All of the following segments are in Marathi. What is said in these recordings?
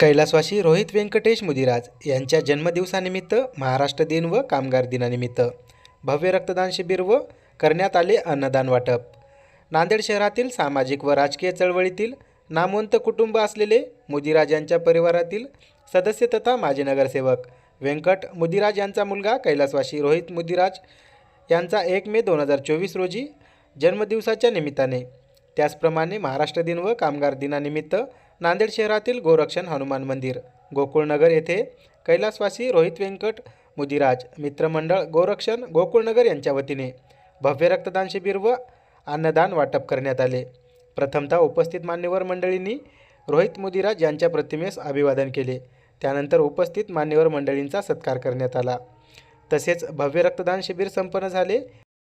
कैलासवासी रोहित व्यंकटेश मुदिराज यांच्या जन्मदिवसानिमित्त महाराष्ट्र दिन व कामगार दिनानिमित्त. भव्य रक्तदान शिबिर व करण्यात आले अन्नदान वाटप. नांदेड शहरातील सामाजिक व राजकीय चळवळीतील नामवंत कुटुंब असलेले मुदिराज यांच्या परिवारातील सदस्य तथा माजी नगरसेवक व्यंकट मुदिराज यांचा मुलगा कैलासवासी रोहित मुदिराज यांचा एक मे दोन हजार चोवीस रोजी जन्मदिवसाच्या निमित्ताने त्याचप्रमाणे महाराष्ट्र दिन व कामगार दिनानिमित्त नांदेड शहरातील गोरक्षण हनुमान मंदिर गोकुळनगर येथे कैलासवासी रोहित व्यंकट मुदिराज मित्रमंडळ गोरक्षण गोकुळनगर यांच्या वतीने भव्य रक्तदान शिबिर व अन्नदान वाटप करण्यात आले. प्रथमतः उपस्थित मान्यवर मंडळींनी रोहित मुदिराज यांच्या प्रतिमेस अभिवादन केले. त्यानंतर उपस्थित मान्यवर मंडळींचा सत्कार करण्यात आला. तसेच भव्य रक्तदान शिबिर संपन्न झाले.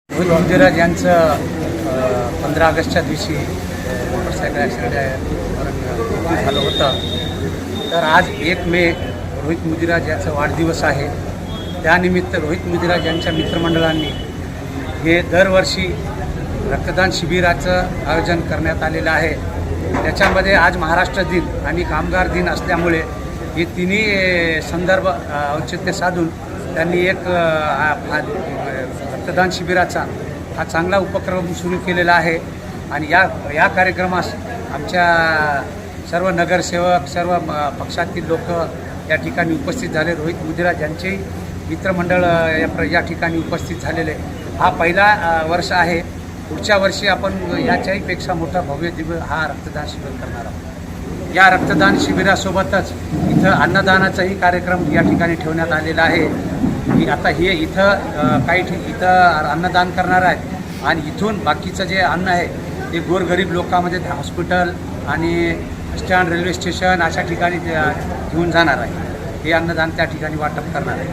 रोहित मुदिराज यांचं पंधरा ऑगस्टच्या दिवशी मोटरसायकल ॲक्सिडेंट झालं होतं. तर आज एक मे रोहित मुदिराज यांचा वाढदिवस आहे. त्यानिमित्त रोहित मुदिराज यांच्या मित्रमंडळांनी हे दरवर्षी रक्तदान शिबिराचं आयोजन करण्यात आलेलं आहे. त्याच्यामध्ये आज महाराष्ट्र दिन आणि कामगार दिन असल्यामुळे हे तिन्ही संदर्भ औचित्य साधून त्यांनी एक हा रक्तदान शिबिराचा हा चांगला उपक्रम सुरू केलेला आहे. आणि या या कार्यक्रमास आमच्या सर्व नगरसेवक सर्व म- पक्षातील लोक या ठिकाणी उपस्थित झाले. रोहित मुदिरा यांचेही मित्रमंडळ या प्र या ठिकाणी उपस्थित झालेले. हा पहिला वर्ष आहे. पुढच्या वर्षी आपण याच्याहीपेक्षा मोठा भव्य दिव्य हा रक्तदान शिबिर करणार आहोत. या रक्तदान शिबिरासोबतच इथं अन्नदानाचाही कार्यक्रम या ठिकाणी ठेवण्यात आलेला आहे. की आता हे इथं काही ठिक इथं अन्नदान करणार आहेत. आणि इथून बाकीचं जे अन्न आहे ते गोरगरीब लोकांमध्ये हॉस्पिटल आणि स्टँड रेल्वे स्टेशन अशा ठिकाणी घेऊन जाणार आहे. हे अन्नदान त्या ठिकाणी वाटप करणार आहे.